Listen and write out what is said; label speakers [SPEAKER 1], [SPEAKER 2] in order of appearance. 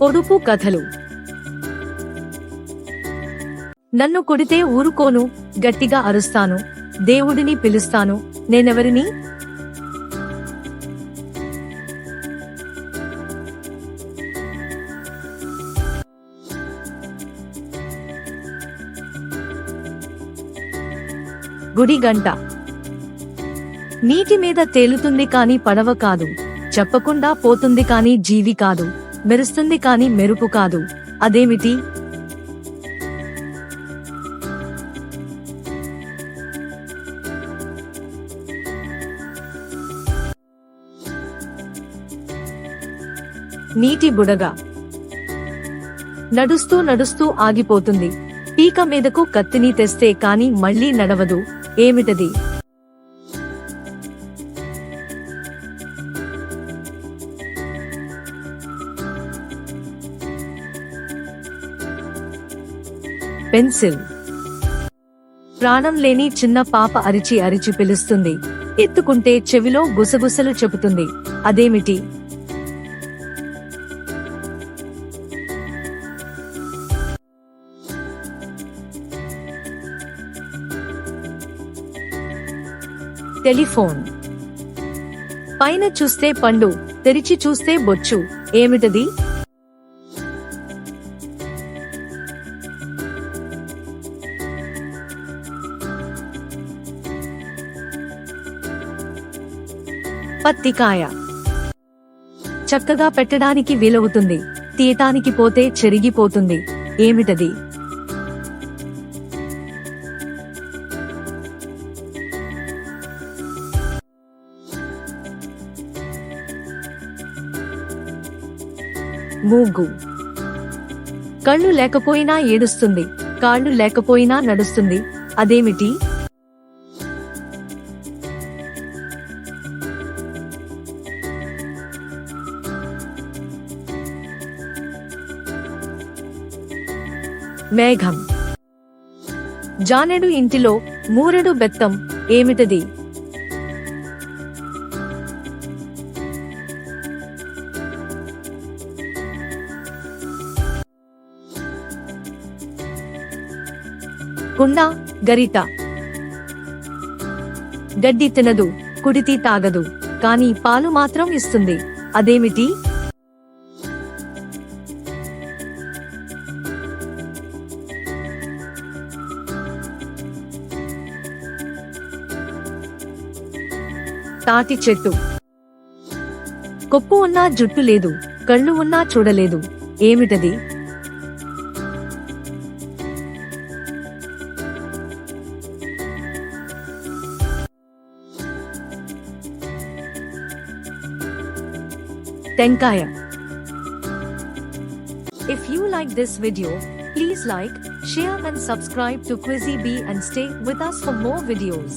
[SPEAKER 1] పొడుపు కథలు. నన్ను కొడితే ఊరుకోను గట్టిగా అరుస్తాను దేవుడిని పిలుస్తాను నేనెవరిని? గుడి గంట. నీటి మీద తేలుతుంది కాని పడవ కాదు చెప్పకుండా పోతుంది కాని జీవి కాదు. మెరుస్తుంది కాని మెరుపు కాదు. అదేమిటి? నీటి బుడగ. నడుస్తూ నడుస్తూ ఆగిపోతుంది. పీక మీదకు కత్తిని తెస్తే కాని మళ్ళీ నడవదు. ఏమిటది? పెన్సిల్. ప్రాణం లేని చిన్న పాప అరిచి అరిచి పిలుస్తుంది. ఎత్తుకుంటే చెవిలో గుసగుసలు చెబుతుంది. అదేమిటి? టెలిఫోన్. పైన చూస్తే పండు తెరిచి చూస్తే బొచ్చు. ఏమిటది? పత్తికాయ చక్కగా పెట్టడానికి వీలవుతుంది. తీయటానికి పోతే చెరిగిపోతుంది. ఏమిటది? మూగు. కళ్ళు లేకపోయినా ఏడుస్తుంది. కాళ్ళు లేకపోయినా నడుస్తుంది. అదేమిటి? మేఘం. జానెడు ఇంటిలో మూరెడు బెత్తం ఏమిటది? కుండ గరిట. గడ్డి తినదు కుడితి తాగదు కానీ పాలు మాత్రం ఇస్తుంది. అదేమిటి? తాటి చెట్టు కొప్పు ఉన్నా జుట్టు లేదు కళ్ళు ఉన్నా చూడలేదు ఏమిటది టెంకాయ if you like this video please like share and subscribe to Quizzy Bee and stay with us for more videos